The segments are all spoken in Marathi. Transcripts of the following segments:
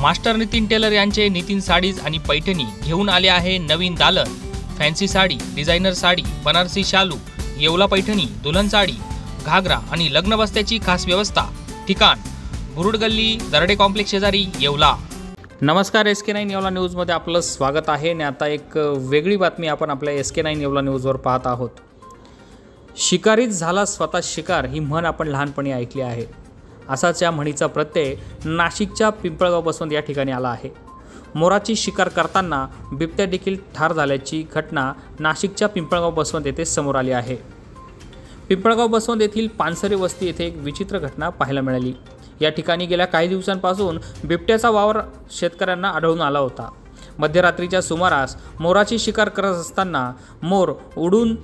मास्टर नितीन टेलर यांचे नितीन साडीज आणि पैठणी घेऊन आले आहे नवीन दालन. फॅन्सी साडी डिझायनर साडी बनारसी शालू येवला पैठणी दुल्हन साडी घागरा आणि लग्न बस्त्याची खास व्यवस्था. ठिकाण बुरुड गल्ली दरडे कॉम्प्लेक्स शेजारी येवला. नमस्कार एस के नाईन येवला न्यूजमध्ये आपलं स्वागत आहे आणि आता एक वेगळी बातमी आपण आपल्या एस के नाईन येवला न्यूजवर पाहत आहोत. शिकारीच झाला स्वतः शिकार ही म्हण आपण लहानपणी ऐकली आहे. असाच या म्हणीचा प्रत्यय नाशिकच्या पिंपळगाव बसवंत या ठिकाणी आला आहे. मोराची शिकार करताना बिबट्या देखील ठार झाल्याची घटना नाशिकच्या पिंपळगाव बसवंत येथे समोर आली आहे. पिंपळगाव बसवंत येथील पानसरे वस्ती येथे एक विचित्र घटना पाहायला मिळाली. या ठिकाणी गेल्या काही दिवसांपासून बिबट्याचा वावर शेतकऱ्यांना आढळून आला होता. मध्यरात्रीच्या सुमारास मोराची शिकार करत असताना मोर उडून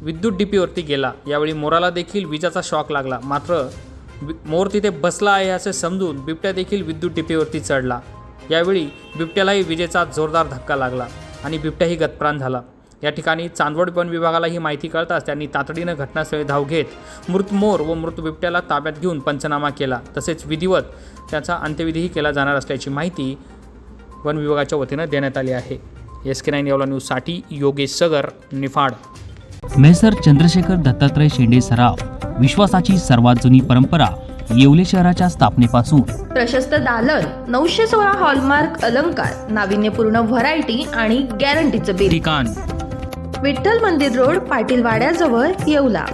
विद्युत डीपीवरती गेला. यावेळी मोराला देखील विजाचा शॉक लागला. मात्र मोर तिथे बसला आहे असे समजून बिबट्या देखील विद्युत डीपीवरती चढला. यावेळी बिबट्यालाही विजेचा जोरदार धक्का लागला आणि बिबट्याही गतप्राण झाला. या ठिकाणी चांदवड वन विभागाला ही माहिती कळताच त्यांनी तातडीनं घटनास्थळी धाव घेत मृत मोर व मृत बिबट्याला ताब्यात घेऊन पंचनामा केला. तसेच विधिवत त्याचा अंत्यविधीही केला जाणार असल्याची माहिती वन विभागाच्या वतीनं देण्यात आली आहे. एस के नाईन येवला न्यूजसाठी योगेश सगर निफाड. मेसर चंद्रशेखर दत्तात्रय शेंडे सराफ विश्वासाची सर्वात जुनी परंपरा येवले शहराच्या स्थापनेपासून. प्रशस्त दालन नऊशे सोळा हॉलमार्क अलंकार नाविन्यपूर्ण व्हरायटी आणि गॅरंटीचं बिल ठिकाण. विठ्ठल मंदिर रोड पाटील वाड्याजवळ येवला.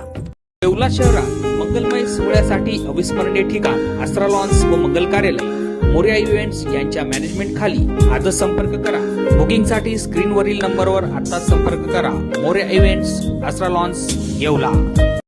येवला शहरात मंगलमय सोहळ्यासाठी अविस्मरणीय ठिकाण अस्त्रा लॉन्स व मंगल कार्यालय. मोर्या इव्हेंट्स यांच्या मॅनेजमेंट खाली आजच संपर्क करा. बुकिंगसाठी स्क्रीनवरील नंबरवर आता संपर्क करा. Morya events Astra lawns Yeola.